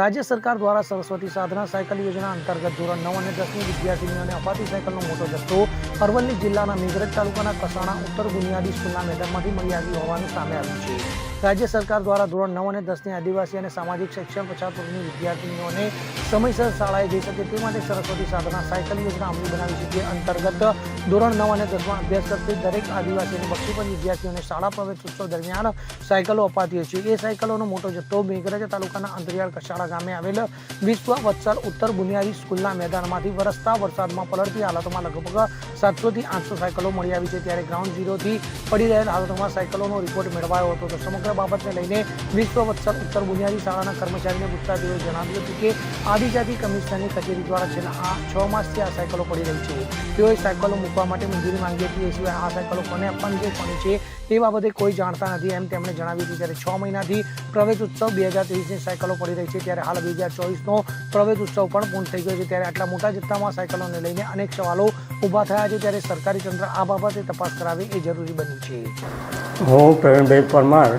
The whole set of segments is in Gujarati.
રાજ્ય સરકાર દ્વારા સરસ્વતી સાધના સાયકલ યોજના અંતર્ગત ધોરણ નવ અને દસની વિદ્યાર્થીનીઓને અપાતી સાયકલનો મોટો જથ્થો અરવલ્લી જિલ્લાના મેઘરજ તાલુકાના કસાણા ઉત્તર બુનિયાદી સ્કૂલના મેદાનમાંથી મળી આવ્યું હોવાનું સામે આવ્યું છે. રાજ્ય સરકાર દ્વારા ધોરણ નવ અને દસની આદિવાસી અને સામાજિક શિક્ષણ પછાત વર્ગની વિદ્યાર્થીનીઓને સમયસર શાળાએ જઈ શકે તે માટે સરસ્વતી સાધના સાયકલ યોજના અમલી બનાવી છે. જે અંતર્ગત ધોરણ નવ અને દસમાં અભ્યાસ કરતી દરેક આદિવાસી અને બક્ષીપંચ વિદ્યાર્થીઓને શાળા પ્રવેશ ઉત્સવ દરમિયાન સાયકલો અપાતી હોય છે. એ સાયકલોનો મોટો જથ્થો મેઘરજ તાલુકાના અંતરિયાળ કશાળા ગામે આવેલ વિશ્વ વત્સલ ઉત્તર બુનિયાદી સ્કૂલના મેદાનમાંથી વરસતા વરસાદમાં પલળતી હાલતમાં લગભગ સાતસોથી આઠસો સાયકલો મળી આવી છે ત્યારે ગ્રાઉન્ડ ઝીરોથી પડી રહેલ હાલતમાં સાયકલોનો રિપોર્ટ મેળવાયો હતો. તો સમગ્ર બાબતને લઈને વિશ્વ વત્સલ ઉત્તર બુનિયાદી શાળાના કર્મચારીને પૂછતા તેઓએ જણાવ્યું હતું કે આદિજાતિ કમિશનરની કચેરી દ્વારા છેલ્લા આ છ માસથી આ સાયકલો પડી રહી છે. તેઓએ સાયકલો મૂકવા માટે મંજૂરી માંગી હતી, એ સિવાય આ સાયકલો કોને આપવાની છે, કોની છે તે બાબતે કોઈ જાણતા નથી, એમ તેમણે જણાવ્યું હતું. ત્યારે છ મહિનાથી પ્રવેશ ઉત્સવ બે હજાર ત્રેવીસની સાયકલો પડી રહી છે. ત્યારે હાલ બે હજાર ચોવીસનો પ્રવેશ ઉત્સવ પણ પૂર્ણ થઈ ગયો છે. ત્યારે આટલા મોટા જથ્થામાં સાયકલોને લઈને અનેક સવાલો ઊભા થયા છે. ત્યારે સરકારી તંત્ર આ બાબતે તપાસ કરાવે એ જરૂરી બન્યું છે. હું પ્રવીણભાઈ પરમાર,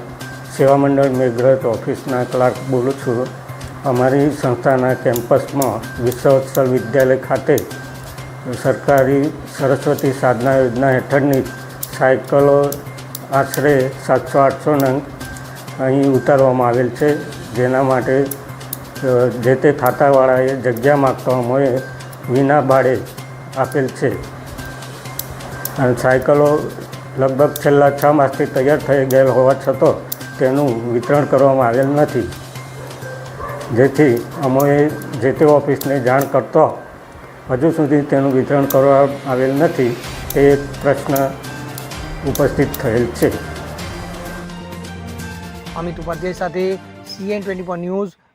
સેવા મંડળ મેઘરજ ઓફિસના ક્લાર્ક બોલું છું. અમારી સંસ્થાના કેમ્પસમાં વિશ્વોત્સવ વિદ્યાલય ખાતે સરકારી સરસ્વતી સાધના યોજના હેઠળની સાયકલો આશરે સાતસો, આઠસો નંગ અહીં ઉતારવામાં આવેલ છે. જેના માટે જે તે ખાતાવાળાએ જગ્યા માગતા અમોએ વિના ભાડે આપેલ છે. અને સાયકલો લગભગ છેલ્લા છ માસથી તૈયાર થઈ ગયેલ હોવા છતાં તેનું વિતરણ કરવામાં આવેલ નથી. જેથી અમોએ જે તે ઓફિસને જાણ કરતો હજુ સુધી તેનું વિતરણ કરવામાં આવેલ નથી તે એક પ્રશ્ન ઉપસ્થિત થયેલ છે. અમિત ઉપાધ્યાય સાથે સીએન ટ્વેન્ટી ન્યૂઝ